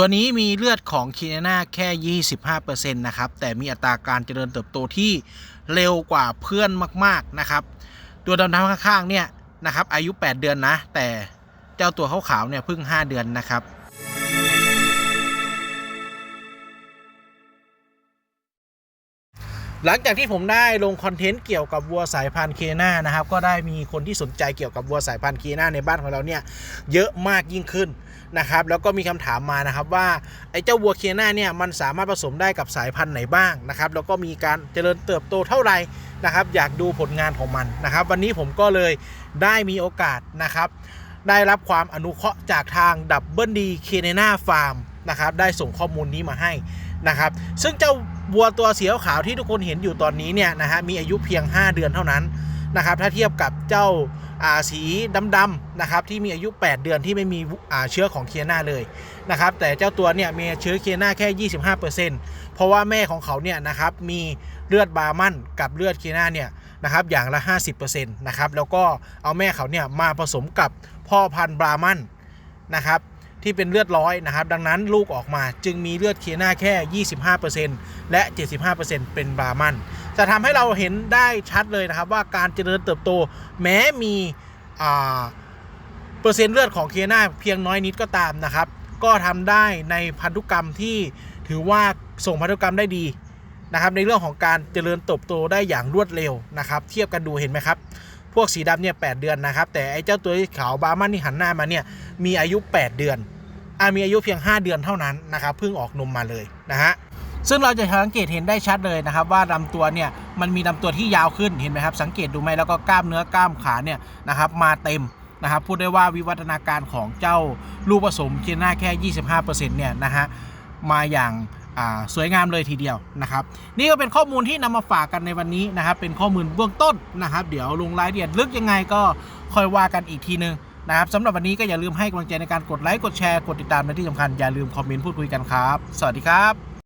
ตัวนี้มีเลือดของคีเนนาแค่ 25%นะครับ แต่มีอัตราการเจริญเติบโตที่เร็วกว่าเพื่อนมาก ๆ นะครับ ตัวดำๆข้าง ๆ เนี่ยนะครับ อายุ 8 เดือนนะ แต่เจ้าตัวขาวๆเนี่ยเพิ่ง 5 เดือนนะครับหลังจากที่ผมได้ลงคอนเทนต์เกี่ยวกับวัวสายพันธุ์เคนานะครับ ก็ได้มีคนที่สนใจเกี่ยวกับวัวสายพันธุ์เคนาในบ้านของเราเนี่ยเยอะมากยิ่งขึ้น นะครับแล้วก็มีคำถามมานะครับว่าไอ้เจ้าวัวเคนาเนี่ยมันสามารถผสมได้กับสายพันธุ์ไหนบ้างนะครับแล้วก็มีการเจริญเติบโตเท่าไหร่นะครับอยากดูผลงานของมันนะครับ วันนี้ผมก็เลยได้มีโอกาสนะครับได้รับความอนุเคราะห์จากทางดับเบิลดีเคเนนาฟาร์มนะครับได้ส่งข้อมูลนี้มาให้นะครับ ซึ่งเจ้าวัวตัวสีขาวที่ทุกคนเห็นอยู่ตอนนี้เนี่ยนะฮะมีอายุเพียง 5 เดือนเท่านั้นนะครับ ถ้าเทียบกับเจ้า สีดำๆนะครับที่มีอายุ 8 เดือนที่ไม่มีเชื้อของเคียนาเลยนะครับแต่เจ้าตัวเนี่ยมีเชื้อเคียนาแค่ 25%เพราะว่าแม่ของเขาเนี่ยนะครับมีเลือดบาร์มันกับเลือดเคียนาเนี่ยนะครับอย่างละ 50%นะครับแล้วก็เอาแม่เขาเนี่ยมาผสมกับพ่อพันธุ์บรามันนะครับ ที่เป็นเลือดร้อยนะครับ ดังนั้นลูกออกมาจึงมีเลือดเคียนาแค่ 25%และ 75%เป็นบรามัน จะทำให้เราเห็นได้ชัดเลยนะครับว่าการเจริญเติบโตแม้มีเปอร์เซ็นต์เลือดของเคียนาเพียงน้อยนิดก็ตามนะครับ ก็ทำได้ในพันธุกรรมที่ถือว่าส่งพันธุกรรมได้ดีนะครับในเรื่องของการเจริญเติบโตได้อย่างรวดเร็วนะครับ เทียบกันดูเห็นไหมครับ วกสีดำเนี่ยแเดือนนะครับ แต่ไอ้เจ้าตัวขาวบาร์มันที่หันหน้ามาเนี่ยมีอายุ 8 เดือนอ่ามีอายุเพียง 5 เดือนเท่านั้นนะครับเพิ่งออกนมมาเลยนะฮะซึ่งเราจะสังเกตเห็นได้ชัดเลยนะครับ ว่าลำตัวเนี่ยมันมีลำตัวที่ยาวขึ้นเห็นไหมครับ สังเกตดูไหมแล้วก็กล้ามเนื้อกล้ามขาเนี่ยนะครับมาเต็มนะครับพูดได้ว่าวิวัฒนาการของเจ้าลูกผสมเคียน่าแค่ 25%เนี่ยนะฮะมาอย่าง สวยงามเลยทีเดียวนะครับ นี่ก็เป็นข้อมูลที่นำมาฝากกันในวันนี้นะครับ เป็นข้อมูลเบื้องต้นนะครับ เดี๋ยวลงรายละเอียดลึกยังไงก็ค่อยว่ากันอีกทีนึงนะครับสำหรับวันนี้ก็อย่าลืมให้กำลังใจในการกดไลค์กดแชร์กดติดตามและที่สำคัญอย่าลืมคอมเมนต์พูดคุยกันครับ สวัสดีครับ